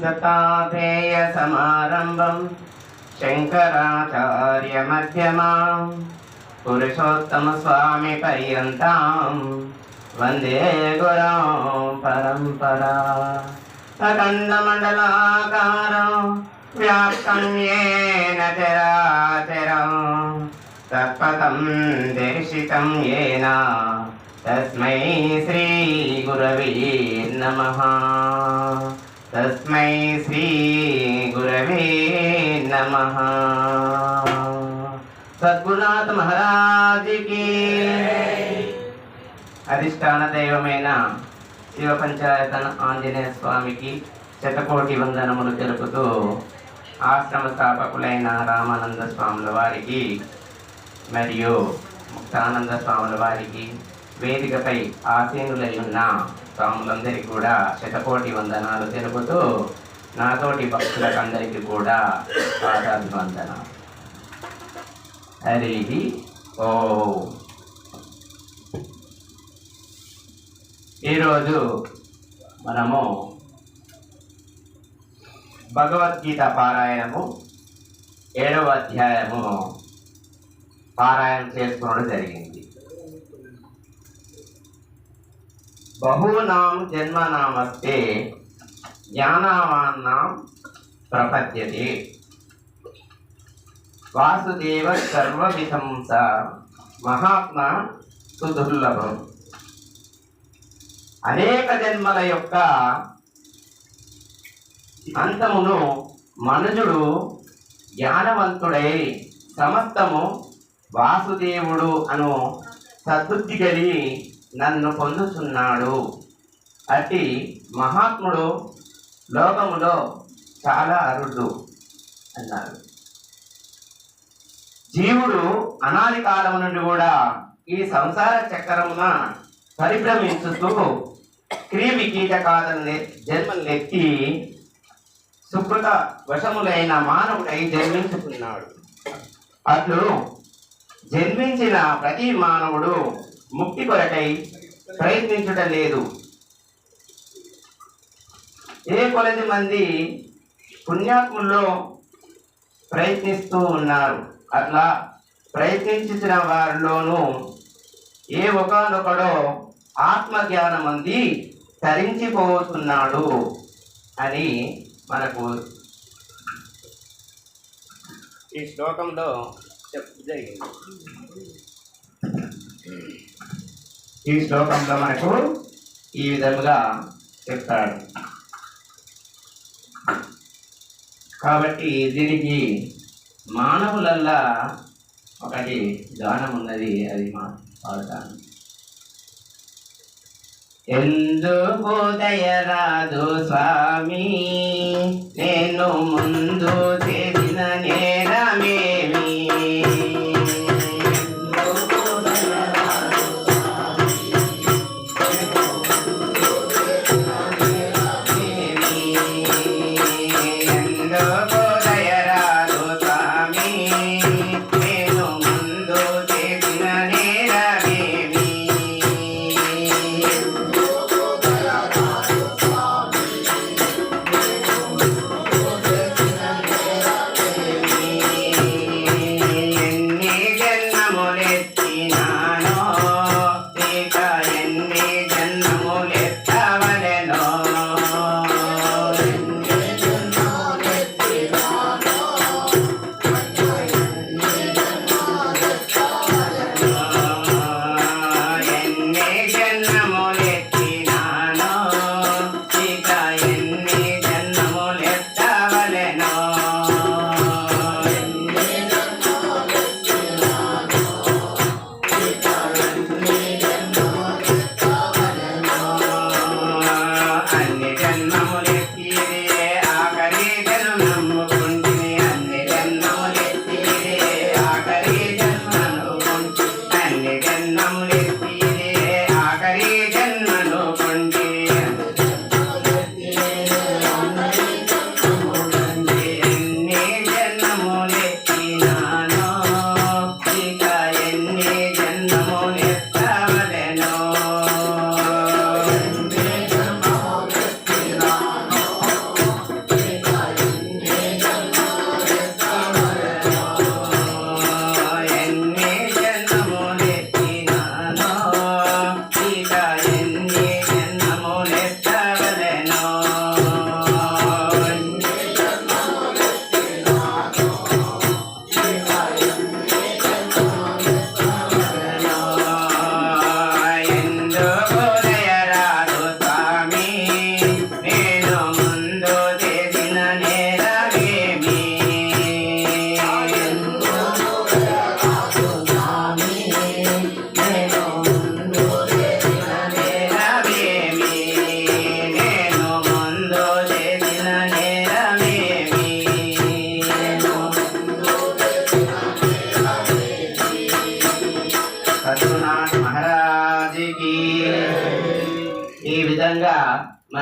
గతాధేయ సమారంభం శంకరాచార్య మధ్యమా పురుషోత్తమ స్వామి పర్యంతం వందే గురాం పరంపరా. సకందమండలాకారం వ్యాప్తం ఏన చరాచరం తత్పథం దర్శితం ఏనా? తస్మై శ్రీ గురవీ नमः तस्मै श्रीगुरवे नमः సద్గురునాథ్ మహారాజుకి అధిష్టాన దైవమైన శివ పంచాయతన ఆంజనేయ స్వామికి శతకోటి వందనములు తెలుపుతూ ఆశ్రమ స్థాపకులైన రామానంద స్వాముల వారికి మరియు ముక్తానంద స్వాముల వారికి వేదికపై ఆసీనులై ఉన్న స్వాములందరికీ కూడా శతకోటి వందనాలు తెలుపుతూ నాతోటి భక్తులకు అందరికీ కూడా పాఠాభివందన హరి ఓ. ఈరోజు మనము భగవద్గీత పారాయణము ఏడవ అధ్యాయము పారాయణం చేసుకోవడం జరిగింది. బహూనాం జన్మనామస్తే జ్ఞానవాన్నాం ప్రపద్యతే. వాసుదేవ సర్వవిధం స మహాత్మా సుదుర్లభం. అనేక జన్మల యొక్క అంతమును మనుజుడు జ్ఞానవంతుడై సమస్తము వాసుదేవుడు అను సద్బుద్ధి కలిగి నన్ను పొందుతున్నాడు అట్టి మహాత్ముడు లోకములో చాలా అరుడు అన్నారు జీవుడు అనాది కాలం నుండి కూడా ఈ సంసార చక్రమున పరిభ్రమించుతూ క్రిమి కీటకాలను జన్మలెత్తి సుకృత వశములైన మానవుడై జన్మించుకున్నాడు. అట్లు జన్మించిన ప్రతి మానవుడు ముక్తి కొరకై ప్రయత్నించుట లేదు. ఏ కొలది మంది పుణ్యాత్ముల్లో ప్రయత్నిస్తూ ఉన్నారు అట్లా ప్రయత్నించిన వారిలోనూ ఏ ఒకనొకడో ఆత్మజ్ఞానం అంది తరించిపోతున్నాడు అని మనకు ఈ శ్లోకంలో చెప్పు జరిగింది. ఈ శ్లోకంలో మనకు ఈ విధముగా చెప్తాడు. కాబట్టి దీనికి మానవులల్లా ఒకటి గానం ఉన్నది అది మా పాడతాను ఎందుకు దయరాదు స్వామి నేను ముందు Yeah.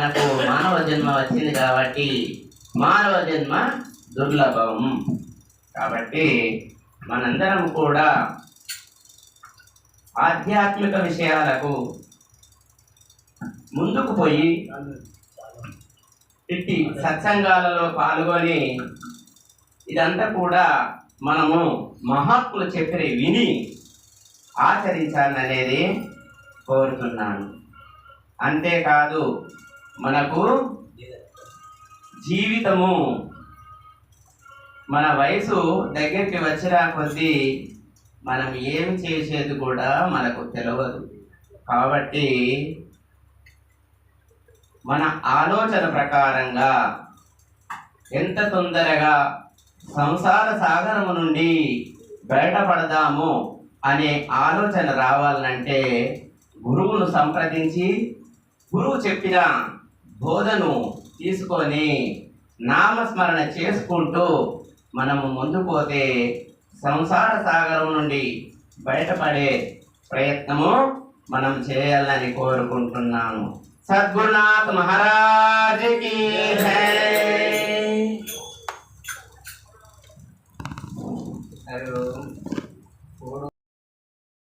మనకు మానవ జన్మ వచ్చింది కాబట్టి మానవ జన్మ దుర్లభం. కాబట్టి మనందరం కూడా ఆధ్యాత్మిక విషయాలకు ముందుకు పోయి ఇట్టి సత్సంగాలలో పాల్గొని ఇదంతా కూడా మనము మహాత్ములు చెప్పిన విని ఆచరించాలనేది కోరుతున్నాను. అంతేకాదు మనకు జీవితము. మన వయసు దగ్గరికి వచ్చిన కొద్దీ మనం ఏం చేసేది కూడా మనకు తెలియదు కాబట్టి మన ఆలోచన ప్రకారంగా ఎంత తొందరగా సంసార సాగరము నుండి బయటపడదాము అనే ఆలోచన రావాలంటే గురువును సంప్రదించి గురువు చెప్పిన బోధను తీసుకొని నామస్మరణ చేసుకుంటూ మనము ముందు పోతే సంసార సాగరం నుండి బయటపడే ప్రయత్నము మనం చేయాలని కోరుకుంటున్నాను సద్గురునాథ్ మహారాజ్ హరి ఓం.